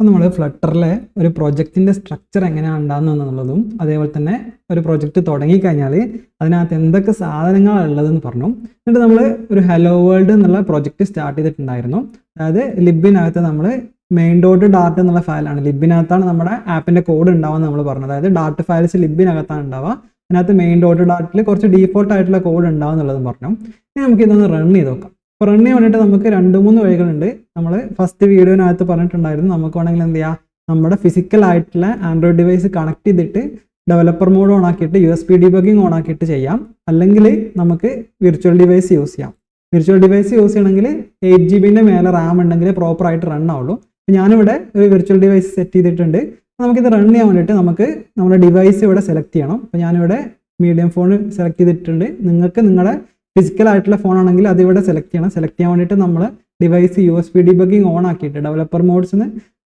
അപ്പോൾ നമ്മൾ ഫ്ലട്ടറിലെ ഒരു പ്രൊജക്റ്റിന്റെ സ്ട്രക്ചർ എങ്ങനെയാണ് ഉണ്ടാകുന്നതെന്നുള്ളതും അതേപോലെ തന്നെ ഒരു പ്രൊജക്റ്റ് തുടങ്ങിക്കഴിഞ്ഞാൽ അതിനകത്ത് എന്തൊക്കെ സാധനങ്ങളാണ് ഉള്ളതെന്ന് പറഞ്ഞു. എന്നിട്ട് നമ്മൾ ഒരു ഹലോ വേൾഡ് എന്നുള്ള പ്രൊജക്റ്റ് സ്റ്റാർട്ട് ചെയ്തിട്ടുണ്ടായിരുന്നു. അതായത് ലിബിനകത്ത് നമ്മൾ മെയിൻ ഡോട്ട് ഡാർട്ട് എന്നുള്ള ഫയലാണ് ലിബിനകത്താണ് നമ്മുടെ ആപ്പിന്റെ കോഡ് ഉണ്ടാവുമെന്ന് നമ്മൾ പറഞ്ഞു അതായത് ഡാർട്ട് ഫയൽസ് ലിബിനകത്താണ് ഉണ്ടാവുക. അതിനകത്ത് മെയിൻ ഡോട്ട് ഡാർട്ടിൽ കുറച്ച് ഡീഫോൾട്ട് ആയിട്ടുള്ള കോഡ് ഉണ്ടാവും എന്നുള്ളതും പറഞ്ഞു. ഇനി നമുക്ക് ഇതൊന്ന് റൺ ചെയ്ത് നോക്കാം. ചെയ്യാൻ വേണ്ടിയിട്ട് നമുക്ക് രണ്ട് മൂന്ന് വഴികളുണ്ട്. നമ്മൾ ഫസ്റ്റ് വീഡിയോനകത്ത് പറഞ്ഞിട്ടുണ്ടായിരുന്നു. നമുക്ക് വേണമെങ്കിൽ എന്ത് ചെയ്യാം? നമ്മുടെ ഫിസിക്കൽ ആയിട്ടുള്ള ആൻഡ്രോയിഡ് ഡിവൈസ് കണക്ട് ചെയ്തിട്ട് ഡെവലപ്പർ മോഡ് ഓൺ ആക്കിയിട്ട് U S B debugging on ആക്കിയിട്ട് ചെയ്യാം. അല്ലെങ്കിൽ നമുക്ക് വിർച്വൽ ഡിവൈസ് യൂസ് ചെയ്യാം. വിർച്വൽ ഡിവൈസ് യൂസ് ചെയ്യണമെങ്കിൽ എയ്റ്റ് ജി ബിന്റെ മേലെ റാം ഉണ്ടെങ്കിൽ പ്രോപ്പർ ആയിട്ട് റൺ ആവുള്ളൂ. അപ്പം ഞാനിവിടെ ഒരു വിർച്വൽ ഡിവൈസ് സെറ്റ് ചെയ്തിട്ടുണ്ട്. നമുക്കിത് റൺ ചെയ്യാൻ വേണ്ടിയിട്ട് നമുക്ക് നമ്മുടെ ഡിവൈസ് ഇവിടെ സെലക്ട് ചെയ്യണം. അപ്പോൾ ഞാനിവിടെ മീഡിയം ഫോൺ സെലക്ട് ചെയ്തിട്ടുണ്ട്. നിങ്ങൾക്ക് നിങ്ങളുടെ ഫിസിക്കൽ ആയിട്ടുള്ള ഫോൺ ആണെങ്കിൽ അത് ഇവിടെ സെലക്ട് ചെയ്യണം. സെലക്ട് ചെയ്യാൻ വേണ്ടിയിട്ട് നമ്മൾ device U S B debugging on ആക്കിയിട്ട് developer മോഡ്സിന്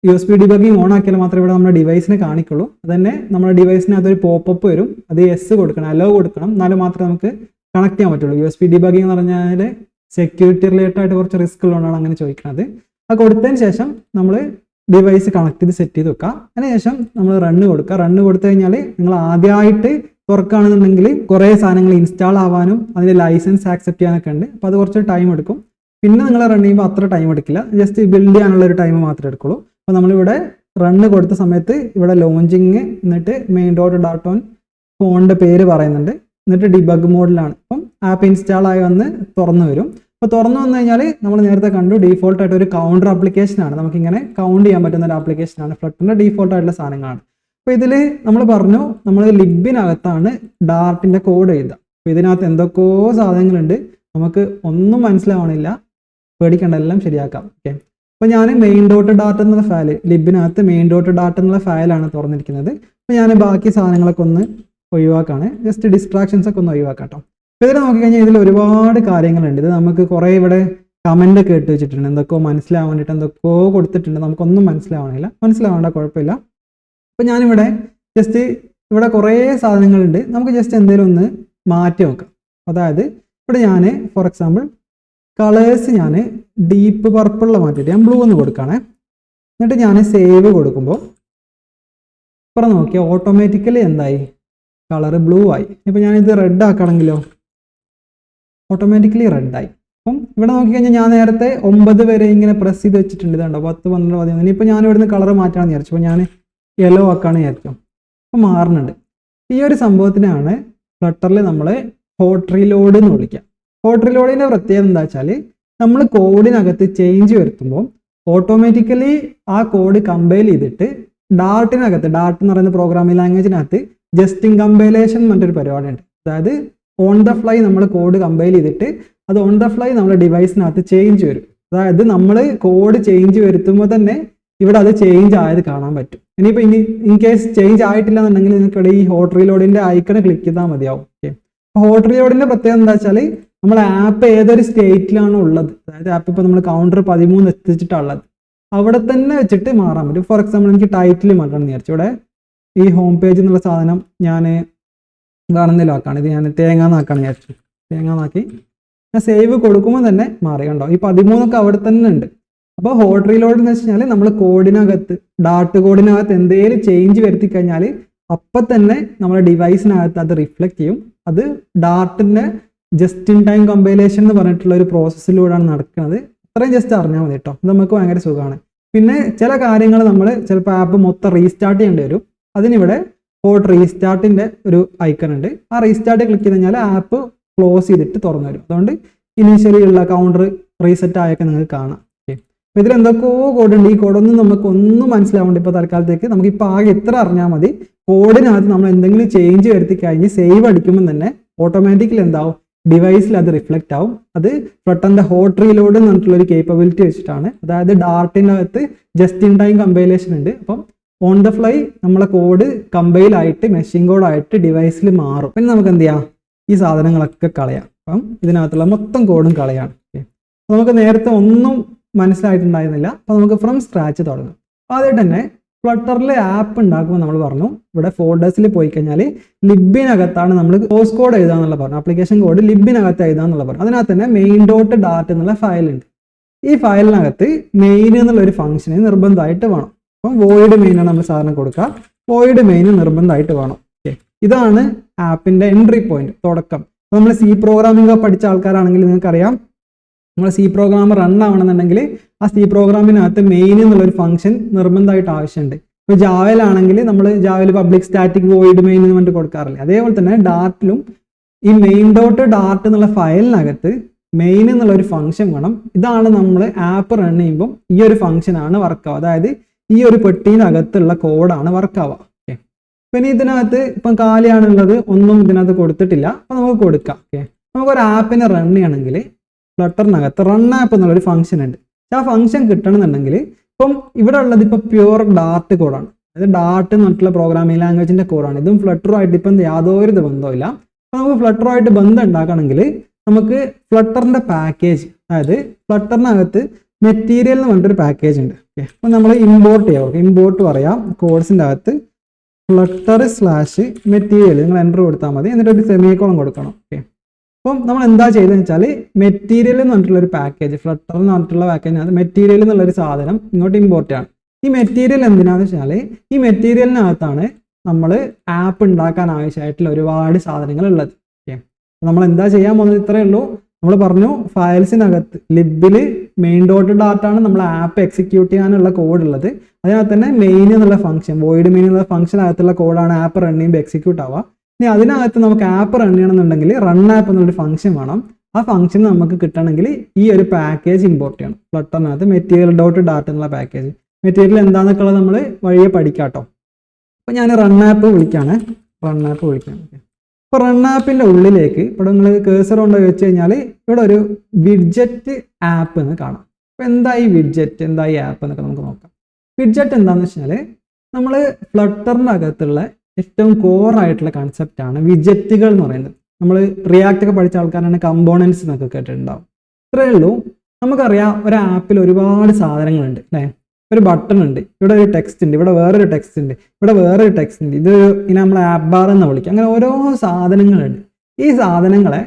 U S B debugging on ആക്കിയാൽ മാത്രമേ ഇവിടെ നമ്മുടെ ഡിവൈസിന് കാണിക്കുള്ളൂ. അത് തന്നെ നമ്മുടെ ഡിവൈസിന് അതൊരു പോപ്പപ്പ് വരും. അത് എസ് കൊടുക്കണം അലോ കൊടുക്കണം. എന്നാലും മാത്രമേ നമുക്ക് കണക്ട് ചെയ്യാൻ പറ്റുള്ളൂ. യു എസ് പി ഡിബഗിങ് എന്ന് പറഞ്ഞാൽ സെക്യൂരിറ്റി റിലേറ്റഡ് ആയിട്ട് കുറച്ച് റിസ്ക് ഉള്ളതുകൊണ്ടാണ് അങ്ങനെ ചോദിക്കുന്നത്. അത് കൊടുത്തതിന് ശേഷം നമ്മൾ ഡിവൈസ് കണക്ട് ചെയ്ത് സെറ്റ് ചെയ്ത് വെക്കുക അതിനുശേഷം നമ്മൾ റണ്ണ് കൊടുക്കുക. റണ്ണ് കൊടുത്തു കഴിഞ്ഞാൽ നിങ്ങൾ ആദ്യമായിട്ട് തുറക്കുകയാണെന്നുണ്ടെങ്കിൽ കുറേ സാധനങ്ങൾ ഇൻസ്റ്റാൾ ആവാനും അതിന്റെ ലൈസൻസ് ആക്സെപ്റ്റ് ചെയ്യാനൊക്കെ ഉണ്ട്. അപ്പോൾ അത് കുറച്ച് ടൈം എടുക്കും. പിന്നെ നിങ്ങൾ റൺ ചെയ്യുമ്പോൾ അത്ര ടൈം എടുക്കില്ല. ജസ്റ്റ് ബിൽഡ് ചെയ്യാനുള്ള ഒരു ടൈം മാത്രമേ എടുക്കുള്ളൂ. അപ്പോൾ നമ്മളിവിടെ റണ്ണ് കൊടുത്ത സമയത്ത് ഇവിടെ ലോഞ്ചിങ് എന്നിട്ട് മെയിൻ ഡോട്ട് ഡാട്ട് ഓൺ ഫോണിന്റെ പേര് പറയുന്നുണ്ട്. എന്നിട്ട് ഡിബഗ് മോഡിലാണ് അപ്പം ആപ്പ് ഇൻസ്റ്റാൾ ആയി വന്ന് തുറന്നു വരും. അപ്പോൾ തുറന്നു വന്നു കഴിഞ്ഞാൽ നമ്മൾ നേരത്തെ കണ്ടു ഡീഫോൾട്ട് ആയിട്ട് ഒരു കൗണ്ടർ ആപ്ലിക്കേഷൻ ആണ്. നമുക്കിങ്ങനെ കൗണ്ട് ചെയ്യാൻ പറ്റുന്ന ഒരു ആപ്ലിക്കേഷനാണ് ഫ്ലട്ടറിന്റെ ഡീഫോൾട്ട് ആയിട്ടുള്ള സാധനങ്ങളാണ്. അപ്പോൾ ഇതിൽ നമ്മൾ പറഞ്ഞു നമ്മൾ ലിബിനകത്താണ് ഡാർട്ടിന്റെ കോഡ് എഴുതുക. അപ്പോൾ ഇതിനകത്ത് എന്തൊക്കെയോ സാധനങ്ങളുണ്ട്. നമുക്ക് ഒന്നും മനസ്സിലാവണില്ല. പേടിക്കേണ്ട എല്ലാം ശരിയാക്കാം. ഓക്കെ അപ്പോൾ ഞാൻ മെയിൻ ഡോട്ട് ഡാറ്റ എന്നുള്ള ഫയൽ ലിബിനകത്ത് മെയിൻ ഡോട്ട് ഡാറ്റ എന്നുള്ള ഫയലാണ് തുറന്നിരിക്കുന്നത്. അപ്പോൾ ഞാൻ ബാക്കി സാധനങ്ങളൊക്കെ ഒന്ന് ഒഴിവാക്കാണ്. ജസ്റ്റ് ഡിസ്ട്രാക്ഷൻസ് ഒക്കെ ഒന്ന് ഒഴിവാക്കാം കേട്ടോ ഇതിൽ നോക്കിക്കഴിഞ്ഞാൽ ഇതിൽ ഒരുപാട് കാര്യങ്ങളുണ്ട്. ഇത് നമുക്ക് കുറേ ഇവിടെ കമന്റ് ഒക്കെ ഇട്ട് വെച്ചിട്ടുണ്ട്. എന്തൊക്കെയോ മനസ്സിലാവാൻ വേണ്ടിയിട്ട് എന്തൊക്കെയോ കൊടുത്തിട്ടുണ്ട്. നമുക്കൊന്നും മനസ്സിലാവണില്ല. മനസ്സിലാവേണ്ട കുഴപ്പമില്ല. അപ്പോൾ ഞാനിവിടെ ജസ്റ്റ് ഇവിടെ കുറേ സാധനങ്ങളുണ്ട്. നമുക്ക് ജസ്റ്റ് എന്തെങ്കിലും ഒന്ന് മാറ്റി നോക്കാം അതായത് ഇവിടെ ഞാൻ ഫോർ എക്സാമ്പിൾ കളേഴ്സ് ഞാൻ ഡീപ്പ് പർപ്പിളിൽ മാറ്റിയിട്ട് ഞാൻ ബ്ലൂ എന്ന് കൊടുക്കുകയാണേ. എന്നിട്ട് ഞാൻ സേവ് കൊടുക്കുമ്പോൾ ഇപ്പുറം നോക്കിയാൽ ഓട്ടോമാറ്റിക്കലി എന്തായി? കളർ ബ്ലൂ ആയി. ഇപ്പം ഞാനിത് റെഡ് ആക്കണമെങ്കിലോ? ഓട്ടോമാറ്റിക്കലി റെഡായി അപ്പം ഇവിടെ നോക്കിക്കഴിഞ്ഞാൽ ഞാൻ നേരത്തെ ഒമ്പത് വരെ ഇങ്ങനെ പ്രസ് ചെയ്ത് വെച്ചിട്ടുണ്ട്. ഇതുണ്ടോ? പത്ത് പന്ത്രണ്ട് പതിനൊന്ന്. ഇനിയിപ്പോൾ ഞാൻ ഇവിടുന്ന് കളർ മാറ്റാമെന്ന് വിചാരിച്ചു. അപ്പോൾ ഞാൻ യെല്ലോ ആക്കാന്ന് ഏറ്റവും അപ്പോൾ മാറുന്നുണ്ട്. ഈ ഒരു സംഭവത്തിനാണ് ഫ്ലട്ടറിൽ നമ്മൾ ഹോട്ട് റീലോഡ് എന്ന് വിളിക്കാം ഹോട്ട് റീലോഡിന്റെ പ്രത്യേകത എന്താ വെച്ചാൽ നമ്മൾ കോഡിനകത്ത് ചേഞ്ച് വരുത്തുമ്പോൾ ഓട്ടോമാറ്റിക്കലി ആ കോഡ് കമ്പൈൽ ചെയ്തിട്ട് ഡാർട്ടിനകത്ത് ഡാർട്ട് എന്ന് പറയുന്ന പ്രോഗ്രാമിംഗ് ലാംഗ്വേജിനകത്ത് ജസ്റ്റിൻ കമ്പൈലേഷൻ പറഞ്ഞൊരു പരിപാടിയുണ്ട്. അതായത് ഓൺ ദ ഫ്ലൈ നമ്മൾ കോഡ് കമ്പൈൽ ചെയ്തിട്ട് അത് ഓൺ ദ ഫ്ലൈ നമ്മുടെ ഡിവൈസിനകത്ത് ചേഞ്ച് വരും. അതായത് നമ്മൾ കോഡ് ചേഞ്ച് വരുത്തുമ്പോൾ തന്നെ ഇവിടെ അത് ചേഞ്ച് ആയത് കാണാൻ പറ്റും. ഇനിയിപ്പോൾ ഇനി ഇൻ കേസ് ചേഞ്ച് ആയിട്ടില്ല എന്നുണ്ടെങ്കിൽ നിങ്ങൾക്ക് ഇവിടെ ഈ ഹോട്ട് റീലോഡിന്റെ ഐക്കൺ ക്ലിക്ക് ചെയ്താൽ മതിയാവും. ഓക്കെ ഹോട്ട് റീലോഡിന്റെ പ്രത്യേകത എന്താ വെച്ചാൽ നമ്മൾ ആപ്പ് ഏതൊരു സ്റ്റേറ്റിലാണ് ഉള്ളത്. അതായത് ആപ്പ് ഇപ്പോൾ നമ്മൾ കൗണ്ടർ പതിമൂന്ന് എത്തിച്ചിട്ടുള്ളത് അവിടെ തന്നെ വെച്ചിട്ട് മാറാൻ പറ്റും. ഫോർ എക്സാമ്പിൾ എനിക്ക് ടൈറ്റിൽ മാറ്റണം എന്ന് വിചാരിച്ചു. ഇവിടെ ഈ ഹോം പേജ് എന്നുള്ള സാധനം ഞാൻ വേറെന്തെങ്കിലും ഇത് ഞാൻ തേങ്ങ നാക്കാണ് വിചാരിച്ചു തേങ്ങ നാക്കി ഞാൻ സേവ് കൊടുക്കുമ്പോൾ തന്നെ മാറി കണ്ടോ? ഈ പതിമൂന്നൊക്കെ അവിടെ തന്നെ ഉണ്ട്. അപ്പോൾ ഹോട്ട് റീലോഡ് എന്ന് വെച്ച് കഴിഞ്ഞാൽ നമ്മൾ കോഡിനകത്ത് ഡാട്ട് കോഡിനകത്ത് എന്തെങ്കിലും ചേഞ്ച് വരുത്തി കഴിഞ്ഞാൽ അപ്പം തന്നെ നമ്മുടെ ഡിവൈസിനകത്ത് അത് റിഫ്ലക്റ്റ് ചെയ്യും. അത് ഡാർട്ടിന്റെ ജസ്റ്റ് ഇൻ ടൈം കമ്പൈലേഷൻ എന്ന് പറഞ്ഞിട്ടുള്ള ഒരു പ്രോസസ്സിലൂടെയാണ് നടക്കുന്നത്. അത്രയും ജസ്റ്റ് അറിഞ്ഞാൽ മതി കേട്ടോ ഇത് നമുക്ക് ഭയങ്കര സുഖമാണ് പിന്നെ ചില കാര്യങ്ങൾ നമ്മൾ ചിലപ്പോൾ ആപ്പ് മൊത്തം റീസ്റ്റാർട്ട് ചെയ്യേണ്ടി വരും. അതിനിവിടെ ഹോട്ട് റീസ്റ്റാർട്ടിന്റെ ഒരു ഐക്കൺ ഉണ്ട്. ആ റീസ്റ്റാർട്ട് ക്ലിക്ക് ചെയ്ത് കഴിഞ്ഞാൽ ആപ്പ് ക്ലോസ് ചെയ്തിട്ട് തുറന്നു വരും. അതുകൊണ്ട് ഇനീഷ്യലി ഉള്ള കൗണ്ടർ റീസെറ്റ് ആയൊക്കെ നിങ്ങൾക്ക് കാണാം. അപ്പോൾ ഇതിൽ എന്തൊക്കെയോ കോഡുണ്ട്. ഈ കോഡൊന്നും നമുക്ക് ഒന്നും മനസ്സിലാവുന്നുണ്ട് ഇപ്പോൾ തൽക്കാലത്തേക്ക്. നമുക്ക് ഇപ്പോൾ ആകെ എത്ര അറിഞ്ഞാൽ മതി. കോഡിനകത്ത് നമ്മൾ എന്തെങ്കിലും ചേഞ്ച് വരുത്തി കഴിഞ്ഞ് സേവ് അടിക്കുമ്പോൾ തന്നെ ഓട്ടോമാറ്റിക്കലി എന്താവും? ഡിവൈസിൽ അത് റിഫ്ലക്റ്റ് ആവും. അത് ഫ്ലട്ടറിന്റെ ഹോട്ട് റീലോഡ് എന്ന് ഒരു കേപ്പബിലിറ്റി വെച്ചിട്ടാണ്. അതായത് ഡാർട്ടിന്റെ അകത്ത് ജസ്റ്റ് ഇൻ ടൈം കമ്പൈലേഷൻ ഉണ്ട്. അപ്പം ഓൺ ദ ഫ്ലൈ നമ്മളെ കോഡ് കമ്പൈൽ ആയിട്ട് മെഷീൻ കോഡായിട്ട് ഡിവൈസിൽ മാറും. പിന്നെ നമുക്ക് എന്ത് ചെയ്യാം? ഈ സാധനങ്ങളൊക്കെ കളയാം. അപ്പം ഇതിനകത്തുള്ള മൊത്തം കോഡും കളയാണ്. നമുക്ക് നേരത്തെ ഒന്നും മനസ്സിലായിട്ടുണ്ടായിരുന്നില്ല. അപ്പോൾ നമുക്ക് ഫ്രം സ്ക്രാച്ച് തുടങ്ങാം. ആദ്യം തന്നെ ഫ്ലട്ടറിലെ ആപ്പ് ഉണ്ടാക്കുമ്പോൾ നമ്മൾ പറഞ്ഞു. ഇവിടെ ഫോൾഡേഴ്സിൽ പോയി കഴിഞ്ഞാൽ ലിബിനകത്താണ് നമ്മൾ സോഴ്സ് കോഡ് എഴുതാന്നുള്ള പറഞ്ഞു. ആപ്ലിക്കേഷൻ കോഡ് ലിബിനകത്ത് എഴുതാന്നുള്ള പറഞ്ഞു. അതിനകത്ത് തന്നെ മെയിൻ ഡോട്ട് ഡാറ്റ് എന്നുള്ള ഫയൽ ഉണ്ട്. ഈ ഫയലിനകത്ത് മെയിൻ എന്നുള്ള ഒരു ഫംഗ്ഷന് നിർബന്ധമായിട്ട് വേണം. അപ്പം വോയിഡ് ആണ് നമ്മൾ സാധാരണ കൊടുക്കുക. വോയിഡ് മെയിൻ നിർബന്ധമായിട്ട് വേണം. ഇതാണ് ആപ്പിന്റെ എൻട്രി പോയിന്റ് തുടക്കം. നമ്മൾ സി പ്രോഗ്രാമിംഗ് പഠിച്ച ആൾക്കാരാണെങ്കിൽ നിങ്ങൾക്കറിയാം നമ്മൾ സി പ്രോഗ്രാം റൺ ആവണമെന്നുണ്ടെങ്കിൽ ആ സി പ്രോഗ്രാമിനകത്ത് മെയിൻ എന്നുള്ളൊരു ഫംഗ്ഷൻ നിർബന്ധമായിട്ട് ആവശ്യമുണ്ട്. ഇപ്പോൾ ജാവയിലാണെങ്കിൽ നമ്മൾ ജാവയിൽ പബ്ലിക് സ്റ്റാറ്റിക് വോയിഡ് മെയിൻ എന്ന് പറഞ്ഞിട്ട് കൊടുക്കാറില്ല? അതേപോലെ തന്നെ ഡാർട്ടിലും ഈ മെയിൻ ഡോട്ട് ഡാർട്ട് എന്നുള്ള ഫയലിനകത്ത് മെയിൻ എന്നുള്ള ഒരു ഫംഗ്ഷൻ വേണം. ഇതാണ് നമ്മൾ ആപ്പ് റൺ ചെയ്യുമ്പോൾ ഈ ഒരു ഫംഗ്ഷൻ ആണ് വർക്ക് ആവുക. അതായത് ഈ ഒരു പെട്ടീനകത്തുള്ള കോഡാണ് വർക്ക് ആവുക. ഓക്കെ. പിന്നെ ഇതിനകത്ത് ഇപ്പം കാലിയാണുള്ളത് ഒന്നും ഇതിനകത്ത് കൊടുത്തിട്ടില്ല. അപ്പം നമുക്ക് കൊടുക്കാം. ഓക്കെ. നമുക്കൊരു ആപ്പിനെ റൺ ചെയ്യണമെങ്കിൽ ഫ്ലട്ടറിനകത്ത് റൺ ആപ്പ് എന്നുള്ളൊരു ഫംഗ്ഷൻ ഉണ്ട്. ആ ഫംഗ്ഷൻ കിട്ടണമെന്നുണ്ടെങ്കിൽ ഇപ്പം ഇവിടെ ഉള്ളത് ഇപ്പം പ്യുവർ ഡാർട്ട് കോഡാണ് അതായത് ഡാർട്ട് എന്ന് പറഞ്ഞിട്ടുള്ള പ്രോഗ്രാമിംഗ് ലാംഗ്വേജിന്റെ കോഡാണ് ഇതും ഫ്ലട്ടറുമായിട്ട് ഇപ്പം യാതൊരു ബന്ധമില്ല അപ്പം നമുക്ക് ഫ്ലട്ടറുമായിട്ട് ബന്ധം ഉണ്ടാക്കണമെങ്കിൽ നമുക്ക് ഫ്ലട്ടറിന്റെ പാക്കേജ് അതായത് ഫ്ലട്ടറിനകത്ത് മെറ്റീരിയൽ എന്ന് പറഞ്ഞിട്ടൊരു പാക്കേജ് ഉണ്ട്. ഓക്കെ അപ്പം നമ്മൾ ഇമ്പോർട്ട് ചെയ്യാം. ഇമ്പോർട്ട് പറയാം. കോഴ്സിന്റെ അകത്ത് ഫ്ലട്ടർ സ്ലാഷ് മെറ്റീരിയൽ നിങ്ങൾ എന്റർ കൊടുത്താൽ മതി. എന്നിട്ട് ഒരു സെമിക്കോളം കൊടുക്കണം. ഓക്കെ അപ്പം നമ്മൾ എന്താ ചെയ്തതെന്ന് വെച്ചാൽ മെറ്റീരിയൽ എന്ന് പറഞ്ഞിട്ടുള്ള ഒരു പാക്കേജ് ഫ്ലട്ടർ എന്ന് പറഞ്ഞിട്ടുള്ള പാക്കേജിനകത്ത് മെറ്റീരിയൽ എന്നുള്ളൊരു സാധനം ഇങ്ങോട്ട് ഇമ്പോർട്ട് ആണ് ഈ മെറ്റീരിയൽ എന്തിനാന്ന് വെച്ചാൽ ഈ മെറ്റീരിയലിനകത്താണ് നമ്മൾ ആപ്പ് ഉണ്ടാക്കാൻ ആവശ്യമായിട്ടുള്ള ഒരുപാട് സാധനങ്ങൾ ഉള്ളത് ഓക്കെ നമ്മൾ എന്താ ചെയ്യാൻ പോകുന്നത് ഇത്രയേ ഉള്ളൂ. നമ്മൾ പറഞ്ഞു ഫയൽസിനകത്ത് ലിബിൽ മെയിൻ ഡോട്ട് ഡാറ്റ ആണ് നമ്മൾ ആപ്പ് എക്സിക്യൂട്ട് ചെയ്യാനുള്ള കോഡ് ഉള്ളത്. അതിനകത്ത് തന്നെ മെയിൻ എന്നുള്ള ഫംഗ്ഷൻ വോയിഡ് മെയിൻ എന്നുള്ള ഫംഗ്ഷൻ അകത്തുള്ള കോഡാണ് ആപ്പ് റൺ ചെയ്യുമ്പോൾ എക്സിക്യൂട്ട് ആവുക. ഇനി അതിനകത്ത് നമുക്ക് ആപ്പ് റൺ ചെയ്യണമെന്നുണ്ടെങ്കിൽ റൺ ആപ്പ് എന്നൊരു ഫംഗ്ഷൻ വേണം. ആ ഫംഗ്ഷൻ നമുക്ക് കിട്ടണമെങ്കിൽ ഈ ഒരു പാക്കേജ് ഇമ്പോർട്ട് ചെയ്യണം. ഫ്ലട്ടറിനകത്ത് മെറ്റീരിയൽ ഡോട്ട് ഡാറ്റ എന്നുള്ള പാക്കേജ് മെറ്റീരിയൽ എന്താണെന്നൊക്കെ ഉള്ളത് നമ്മൾ വഴിയെ പഠിക്കാട്ടോ അപ്പോൾ ഞാൻ റൺ ആപ്പ് വിളിക്കുകയാണ് റൺ ആപ്പ് വിളിക്കാം. അപ്പോൾ റൺ ആപ്പിന്റെ ഉള്ളിലേക്ക് ഇവിടെ നിങ്ങൾ കേസർ കൊണ്ട് വെച്ച് കഴിഞ്ഞാൽ ഇവിടെ ഒരു വിഡ്ജറ്റ് ആപ്പ് എന്ന് കാണാം. അപ്പോൾ ഈ വിഡ്ജറ്റ് എന്താ ഈ ആപ്പ് എന്നൊക്കെ നമുക്ക് നോക്കാം. വിഡ്ജറ്റ് എന്താണെന്ന് വെച്ചാൽ നമ്മൾ ഫ്ലട്ടറിന്റെ അകത്തുള്ള ഏറ്റവും കോർ ആയിട്ടുള്ള കൺസെപ്റ്റാണ് വിജറ്റുകൾ എന്ന് പറയുന്നത്. നമ്മൾ റിയാക്ട് ഒക്കെ പഠിച്ച ആൾക്കാരാണ് കമ്പോണൻസ് എന്നൊക്കെ കേട്ടിട്ടുണ്ടാവും. ഇത്രയേ ഉള്ളൂ. നമുക്കറിയാം ഒരു ആപ്പിൽ ഒരുപാട് സാധനങ്ങളുണ്ട് അല്ലേ? ഒരു ബട്ടൺ ഉണ്ട് ഇവിടെ ഒരു ടെക്സ്റ്റ് ഉണ്ട് ഇവിടെ വേറൊരു ടെക്സ്റ്റ് ഉണ്ട് ഇവിടെ വേറൊരു ടെക്സ്റ്റ് ഉണ്ട്. ഇത് ഇനി നമ്മൾ ആപ്പ് ബാർ എന്ന് വിളിക്കുക അങ്ങനെ ഓരോ സാധനങ്ങളുണ്ട്. ഈ സാധനങ്ങളെ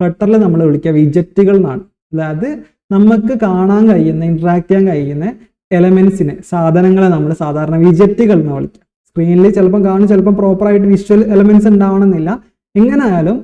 ഫ്ലട്ടറിൽ നമ്മൾ വിളിക്കുക വിജറ്റുകൾ എന്നാണ് അതായത് നമുക്ക് കാണാൻ കഴിയുന്ന ഇൻട്രാക്ട് ചെയ്യാൻ കഴിയുന്ന എലമെന്റ്സിന് സാധനങ്ങളെ നമ്മൾ സാധാരണ വിജറ്റുകൾ എന്ന് വിളിക്കുക സ്ക്രീനിൽ ചിലപ്പം കാണും ചിലപ്പം പ്രോപ്പറായിട്ട് വിഷ്വൽ എലമെന്റ്സ് ഉണ്ടാവണമെന്നില്ല. എങ്ങനെയായാലും